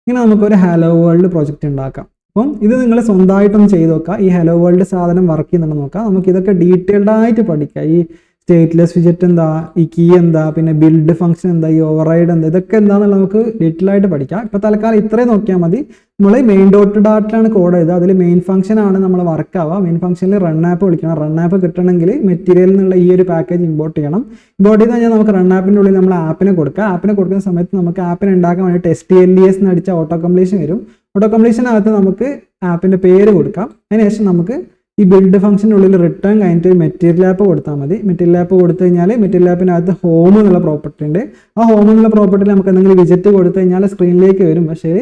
ഇങ്ങനെ നമുക്കൊരു ഹലോ വേൾഡ് പ്രോജക്റ്റ് ഉണ്ടാക്കാം. അപ്പം ഇത് നിങ്ങൾ സ്വന്തമായിട്ടൊന്ന് ചെയ്ത് നോക്കുക. ഈ ഹലോ വേൾഡ് സാധനം വർക്ക് ചെയ്യുന്നുണ്ടെന്ന് നോക്കാം നമുക്ക് ഇതൊക്കെ ഡീറ്റെയിൽഡ് ആയിട്ട് പഠിക്കാം. ഈ സ്റ്റേറ്റ്ലെസ് വിജറ്റ് എന്താ? ഈ കീ എന്താ? പിന്നെ ബിൽഡ് ഫംഗ്ഷൻ എന്താ? ഈ ഓവർറൈഡ് എന്താ? ഇതൊക്കെ എന്താണെന്നുള്ളത് നമുക്ക് ഡീറ്റെയിൽ ആയിട്ട് പഠിക്കാം. ഇപ്പൊ തൽക്കാലം ഇത്രയും നോക്കിയാൽ മതി. നമ്മൾ മെയിൻ ഡോട്ട് ഡാറ്റിലാണ് കോഡ് ചെയ്തത് അതിൽ മെയിൻ ഫംഗ്ഷൻ ആണ് നമ്മൾ വർക്ക് ആവുക. മെയിൻ ഫംഗ്ഷനിൽ റൺ ആപ്പ് വിളിക്കണം. റൺ ആപ്പ് കിട്ടണമെങ്കിൽ മെറ്റീരിയൽ എന്നുള്ള ഈ ഒരു പാക്കേജ് ഇമ്പോർട്ട് ചെയ്യണം. ഇമ്പോർട്ട് ചെയ്ത് കഴിഞ്ഞാൽ നമുക്ക് റൺ ആപ്പിന്റെ ഉള്ളിൽ നമ്മൾ ആപ്പിനെ കൊടുക്കുക. ആപ്പിനെ കൊടുക്കുന്ന സമയത്ത് നമുക്ക് ആപ്പിനെ ഉണ്ടാക്കാൻ വേണ്ടി ടെസ്റ്റ് എൽ ഡി എസ് എന്ന് അടിച്ച ഓട്ടോ കംപ്ലീഷൻ വരും. ഓട്ടോ കംപ്ലീഷനകത്ത് നമുക്ക് ആപ്പിന്റെ പേര് കൊടുക്കാം. അതിനുശേഷം നമുക്ക് ഈ ബിൽഡ് ഫംഗ്ഷനുള്ളിൽ റിട്ടേൺ കഴിഞ്ഞിട്ട് മെറ്റീരിയൽ ആപ്പ് കൊടുത്താൽ മതി. മെറ്റീരിയൽ ആപ്പ് കൊടുത്തു കഴിഞ്ഞാൽ മെറ്റീരിയൽ ആപ്പിനകത്ത് ഹോം എന്നുള്ള പ്രോപ്പർട്ടി ഉണ്ട്. ആ ഹോം എന്നുള്ള പ്രോപ്പർട്ടിയിൽ നമുക്ക് എന്തെങ്കിലും വിജിറ്റ് കൊടുത്തു കഴിഞ്ഞാൽ സ്ക്രീനിലേക്ക് വരും. പക്ഷേ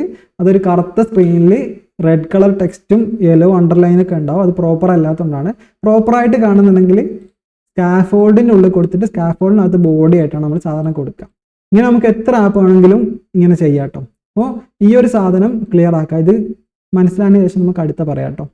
അതൊരു കറുത്ത സ്ക്രീനിൽ റെഡ് കളർ ടെക്സ്റ്റും യെല്ലോ അണ്ടർലൈനൊക്കെ ഉണ്ടാവും. അത് പ്രോപ്പർ അല്ലാത്തതുകൊണ്ടാണ്. പ്രോപ്പറായിട്ട് കാണുന്നുണ്ടെങ്കിൽ സ്കാഫോൾഡിന്റെ ഉള്ളിൽ കൊടുത്തിട്ട് സ്കാഫോൾഡിനകത്ത് ബോഡി ആയിട്ടാണ് നമ്മൾ സാധാരണ കൊടുക്കുക. ഇങ്ങനെ നമുക്ക് എത്ര ആപ്പ് വേണമെങ്കിലും ഇങ്ങനെ ചെയ്യാം കേട്ടോ അപ്പോൾ ഈ ഒരു സാധനം ക്ലിയർ ആക്കാം. ഇത് മനസ്സിലായതിനു ശേഷം നമുക്ക് അടുത്ത പറയാം കേട്ടോ